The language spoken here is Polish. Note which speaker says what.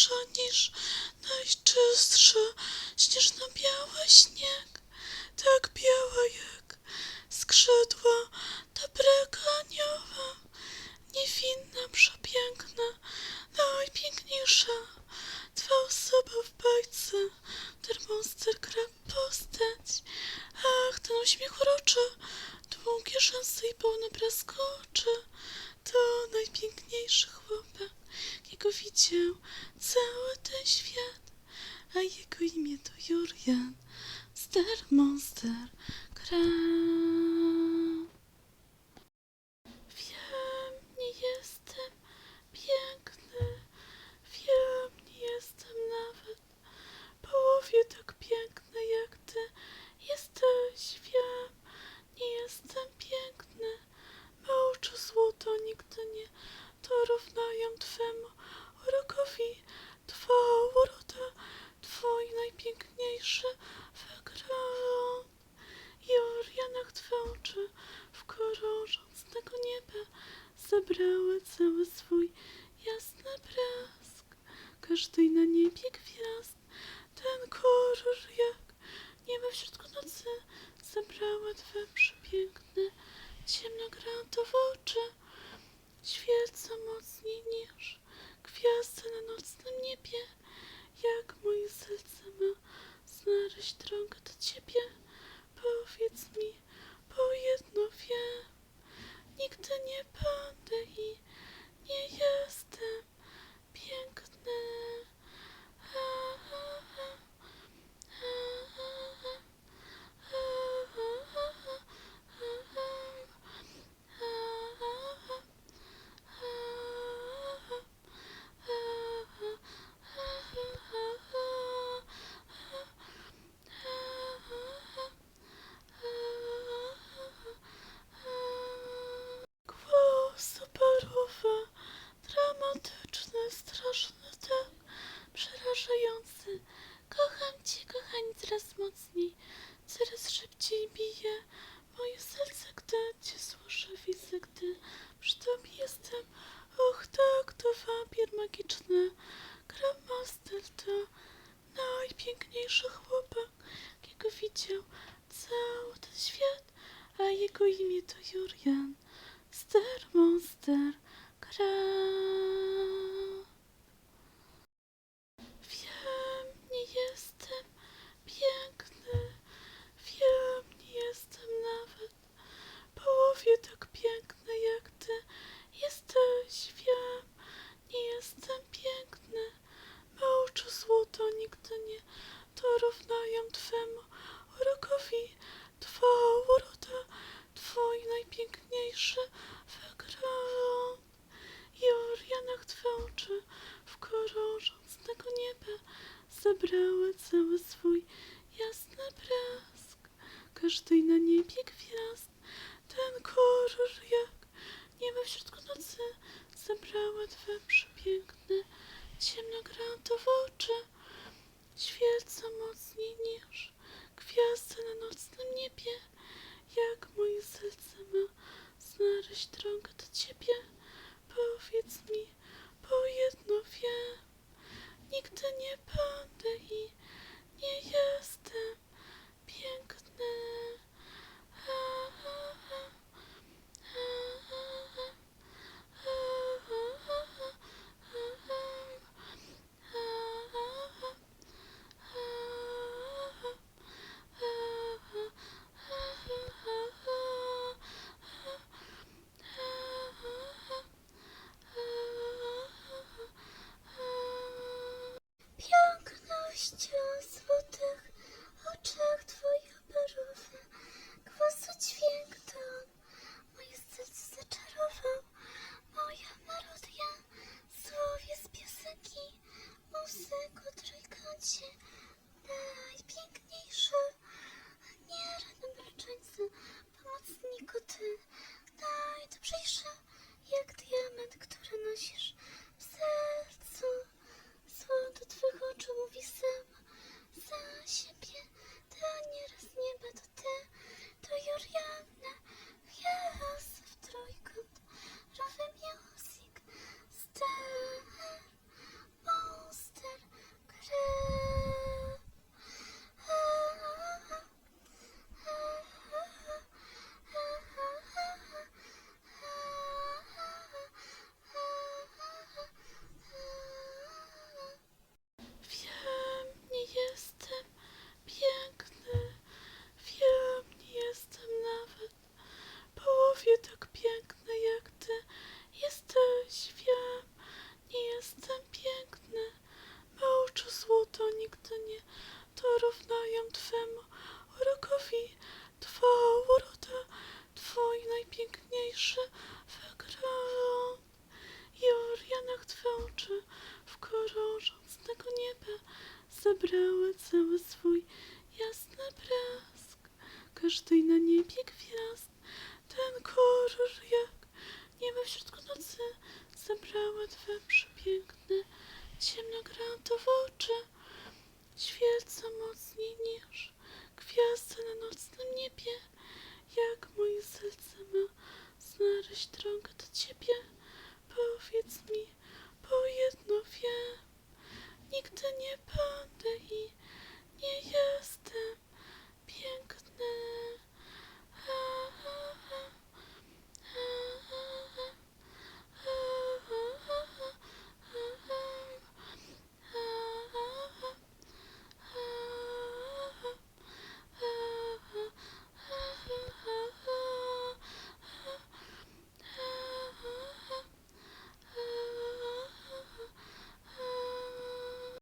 Speaker 1: piękniejsza niż najczystszy. Śnieżno-biały śnieg, tak biała jak skrzydła. Dobrego anioła, niewinna, przepiękna, najpiękniejsza, twa osoba w bajce, termonster gra postać, ach, ten uśmiech uroczy, długie rzęsy i pełne blasku oczy, to najpiękniejszy chłopak, jakiego widział cały ten świat, a jego imię to Jurian, Star Monster gra. Wiem, nie jestem piękny, wiem, nie jestem nawet połowie tak piękny jak ty jesteś, wiem, nie jestem piękny, me oczy złoto nigdy nie dorównają twemu urokowi, twa uroda, twój najpiękniejszy wygrał. Jorianach twe oczy w kolorzącego nieba zabrały cały swój jasny blask. Każdej na niebie gwiazd ten kolor jak niebo w środku nocy zabrały twe przepiękne ciemnogranatowe oczy. Świecą mocniej niż gwiazdy na nocnym niebie. Jak moje serce ma znaleźć drogę do ciebie? Powiedz mi, bo jedno wiem. Nigdy nie będę i nie jestem piękny. A, a, a, a, a, a, a, Głos operowy, dramatyczny, straszny, tak przerażający. Kocham cię, kochani, coraz mocniej, coraz szybciej bije moje serce, gdy cię słyszę, widzę, gdy przy tobie jestem. Och, tak, to wampir magiczny. Grandmaster to najpiękniejszy chłopak, jakiego widział cały ten świat, a jego imię to Jurian. Monster gra. Wiem, nie jestem piękny. Wiem, nie jestem nawet połowie tak piękny jak ty jesteś. Wiem, nie jestem piękny. Me oczy złoto nigdy nie dorównają twemu urokowi. Twa uroda, najpiękniejszy wygrał. Jorianach twe oczy w kolorze nocnego nieba zabrały cały swój jasny blask. Każdej na niebie gwiazd ten kolor jak niebo w środku nocy zabrały twe przepiękne ciemnogranatowe oczy. Świecą mocniej niż ty najdobrzejszy, jak diament, który nosisz w sercu. Słowo do twych oczu mówi sen. zabrała cały swój jasny blask. Każdej na niebie gwiazd ten kolor jak niebo w środku nocy zabrała dwa przepiękne ciemnogranatowe oczy. Świecą mocniej niż gwiazdy na nocnym niebie, jak moje